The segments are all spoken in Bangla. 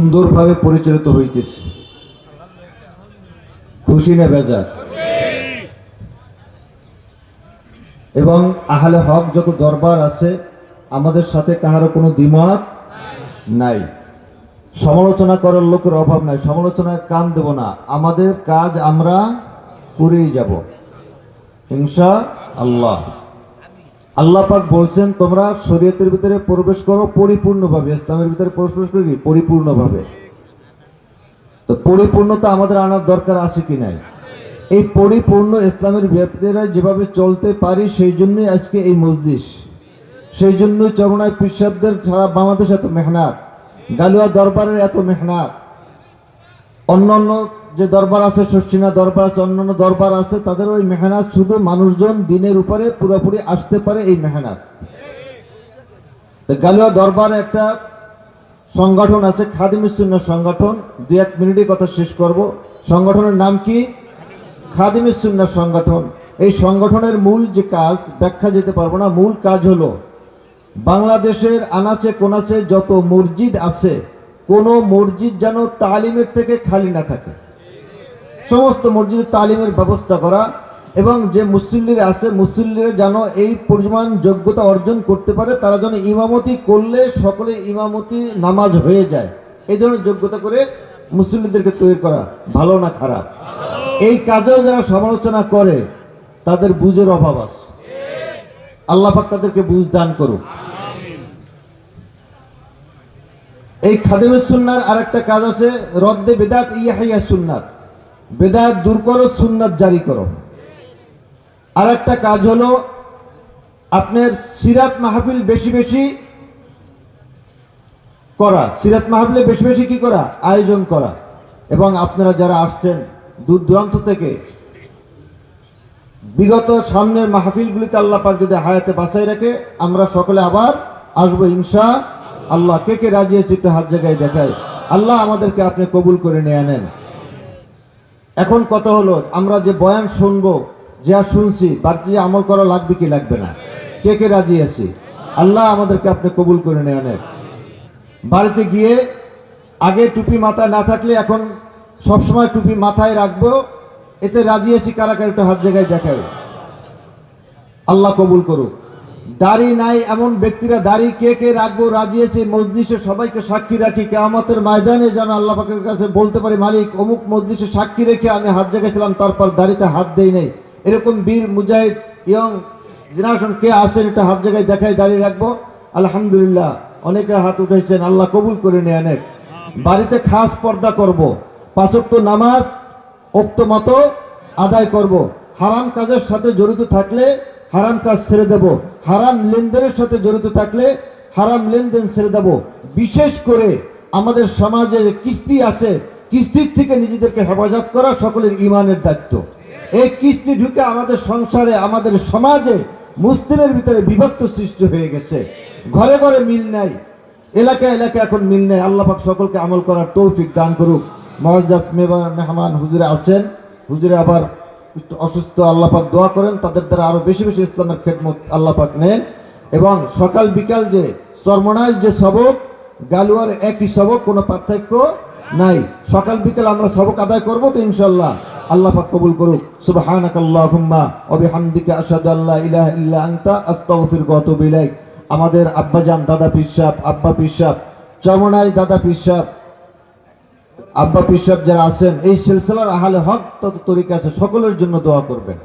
সুন্দরভাবে পরিচালিত হইতেছে। খুশি না বেজার? এবং আহলে হক যত দরবার আছে, আমাদের সাথে কাহারও কোনো দ্বিমত নাই। সমালোচনা করার লোকের অভাব নাই। সমালোচনায় কান দেব না। আমাদের কাজ আমরা করেই যাব। ইনশা আল্লাহ। আল্লাহ পাক বলছেন, তোমরা শরীয়তের ভিতরে প্রবেশ করো পরিপূর্ণভাবে। ইসলামের ভিতরে প্রবেশ করো কি? পরিপূর্ণভাবে। তো পরিপূর্ণতা আমাদের আনার দরকার আছে কি নাই? এই পরিপূর্ণ ইসলামের ব্যক্তিরা যেভাবে চলতে পারি, সেই জন্যই আজকে এই মসজিদ সেই জন্যই চরণায় পিসাবদের সারা বাংলাদেশ এত মেহনাত, গালুয়া দরবারের এত মেহনাত। অন্যান্য যে দরবার আছে শর্ষিনা দরবার আছে, অন্যান্য দরবার আছে, তাদের ওই মেহনাত শুধু মানুষজন দিনের উপরে পুরোপুরি আসতে পারে এই মেহনাত। গালুয়া দরবারে একটা সংগঠন আছে খাদিমুসুন্না সংগঠন। দু এক মিনিটে কথা শেষ করব। সংগঠনের নাম কি? খাদিমুসুন্না সংগঠন। এই সংগঠনের মূল যে কাজ, ব্যাখ্যা যেতে পারব না, মূল কাজ হলো, বাংলাদেশের আনাচে কোনাচে যত মসজিদ আছে কোনো মসজিদ যেন তালিমের থেকে খালি না থাকে। সমস্ত মসজিদে তালিমের ব্যবস্থা করা এবং যে মুসল্লিরা আছে, মুসল্লিরা যেন এই পরিমাণ যোগ্যতা অর্জন করতে পারে, তারা যেন ইমামতি করলে সকলে ইমামতি নামাজ হয়ে যায়। এই ধরনের যোগ্যতা করে মুসল্লিদেরকে তৈরি করা ভালো না খারাপ? এই কাজেও যারা সমালোচনা করে, তাদের বুঝের অভাব আছে। আল্লাহ পাক তাদেরকে বুঝ দান করুক। এই খাদেমের সুন্নার আরেকটা কাজ আছে, রদ্দে বেদাত ইয়াহিয়া সুন্নাত। বেদাত দূর করো, সুন্নাত জারি করো। আর একটা কাজ হলো, আপনার সিরাত মাহফিল বেশি বেশি করা। সিরাত মাহফিলে বেশি বেশি কি করা? আয়োজন করা। এবং আপনারা যারা আসছেন দূর দূরান্ত থেকে, বিগত সামনের মাহফিলগুলিতে আল্লাহ পাক যদি হায়াতে বাঁচাই রাখে, আমরা সকলে আবার আসব ইনশা আল্লাহ কে কে রাজি আছে একটু হাত জায়গায় দেখায় আল্লাহ আমাদেরকে আপনি কবুল করে নিয়ে আনেন। এখন কত হলো, আমরা যে বয়ান শুনব, যা শুনছি, বাড়িতে আমল করা লাগবে কি লাগবে না? কে কে রাজি আছি? আল্লাহ আমাদেরকে আপনি কবুল করে নিয়ে আনেন। বাড়িতে গিয়ে আগে টুপি মাথায় না থাকলে এখন সবসময় টুপি মাথায় রাখব, এতে রাজি আছি কারা কারা একটু হাত জায়গায় দেখায় আল্লাহ কবুল করুক। দাড়ি নাই, এমন ব্যক্তিরা দাড়ি কে কে রাখব রাজি আছে মসজিদে সবাইকে সাক্ষী রাখি, কেয়ামতের ময়দানে যেন আল্লাহ পাকের কাছে বলতে পারি, মালিক, অমুক মসজিদে সাক্ষী রেখে আমি হাত জায়গাছিলাম তারপর দাড়িতে হাত দেই নাই। এরকম বীর মুজাহিদ, ইয়ং জেনারেশন কে আসেন এটা হাত জায়গায় দেখায় দাঁড়িয়ে রাখব। আলহামদুলিল্লাহ, অনেকে হাত উঠেছেন আল্লাহ কবুল করে নেয় অনেক বাড়িতে খাস পর্দা করব, পাঁচক্ত নামাজ, উক্ত মতো আদায় করব। হারাম কাজের সাথে জড়িত থাকলে হারাম কাজ ছেড়ে দেব। হারাম লেনদেনের সাথে জড়িত থাকলে হারাম লেনদেন ছেড়ে দেব। বিশেষ করে আমাদের সমাজে কিস্তি আছে, কিস্তির থেকে নিজেদেরকে হেফাজত করা সকলের ইমানের দায়িত্ব। এই কিস্তি ঢুকে আমাদের সংসারে, আমাদের সমাজে মুসলিমের ভিতরে বিভক্ত সৃষ্টি হয়ে গেছে। ঘরে ঘরে মিল নাই। এলাকায় এলাকায় এখন মিল নেই। আল্লাপাক সকলকে আমল করার তৌফিক দান করুক। মহাজাস মেহমান হুজুরে আছেন। হুজুরে আবার অসুস্থ আল্লাহ পাক দোয়া করেন, তাদের দ্বারা আরও বেশি বেশি ইসলামের খেদমত আল্লাহ পাক নেন। এবং সকাল বিকাল যে সর্বনাশ যে সবক, গালুয়ার একই সবক, কোনো পার্থক্য নাই। সকাল বিকাল আমরা সবক আদায় করব তো ইনশাল্লাহ আল্লাহ পাক কবুল করুক। ইল্লা আনতা আমাদের আব্বাজান, দাদা পিসাব, আব্বা পিসাব চমনাই দাদা পিসাব আব্বা পিসাব যারা আছেন, এই সিলসিলার আহলে হক তত তরিকা আছে, সকলের জন্য দোয়া করবেন।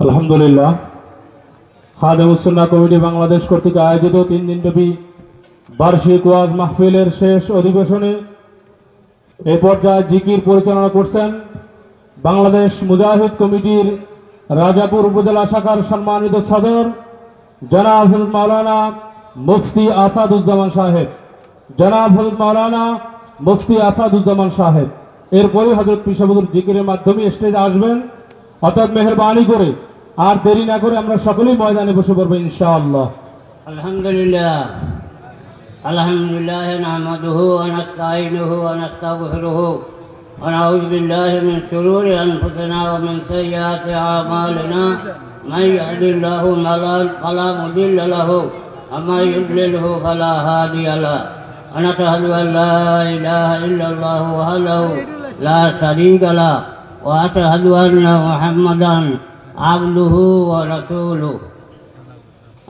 আলহামদুলিল্লাহ। খাদেমুসন্না কমিটি বাংলাদেশ কর্তৃক আয়োজিত তিন দিনব্যাপী বার্ষিক ওয়াজ মাহফিলের শেষ অধিবেশনে এ পর্যায়ে জিকির পরিচালনা করছেন বাংলাদেশ মুজাহিদ কমিটির রাজাপুর উপজেলা শাখার সম্মানিত সদর জনাব মাওলানা মুফতি আসাদুজ্জামান সাহেব। জনাব মাওলানা মুফতি আসাদুজ্জামান সাহেব। এরপরে হজরত পিসাবুদুর জিকিরের মাধ্যমে স্টেজ আসবেন। অর্থাৎ মেহরবানি করে আর দেরি না করে আমরা সকলেই ময়দানে বসে পড়ব ইনশাআল্লাহ। আলহামদুলিল্লাহ। আলহামদুলিল্লাহ নাহমাদুহু ওয়া নাস্তাঈনুহু ওয়া নাস্তাগফিরুহু ওয়া নাউযু বিল্লাহি মিন শুরুরি আনফুসিনা ওয়া মিন সাইয়্যাতি আমালিনা। মান ইয়াহদিহিল্লাহু ফালা মুদিল্লা লাহু ওয়া মান ইউদ্লিলহু ফালা হাদিয়া লাহু أنا أشهد أن لا إله إلا الله وحده لا شريك له وأشهد أن محمدا عبده ورسوله.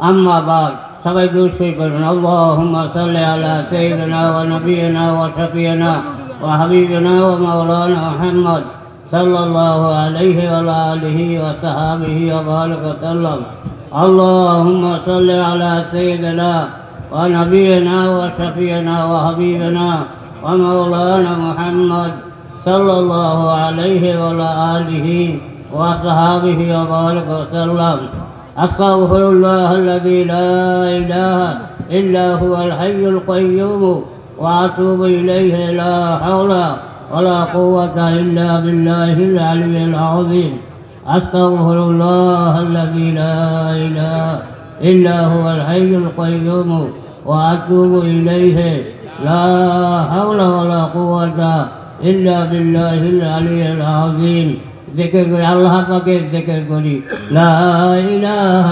أما بعد সবাই দুশ্রী اللهم صل على سيدنا ونبينا وشفينا وحبيبنا ومولانا محمد صلى الله عليه وعلى آله وصحابه وبارك وسلم. اللهم صل على سيدنا ونبينا وشفينا وحبيبنا ومولانا محمد صلى الله عليه وعلى آله وصحابه وبارك وسلم. أستغفر الله الذي لا إله إلا هو الحي القيوم وأتوب إليه لا حول ولا قوة إلا بالله العلي العظيم. أستغفر الله الذي لا إله إلا هو الحي القيوم وأتوب إليه. لا حول ولا قوة إلا بالله العلي العظيم. ذكر الله فقير ذكر قولي لا إله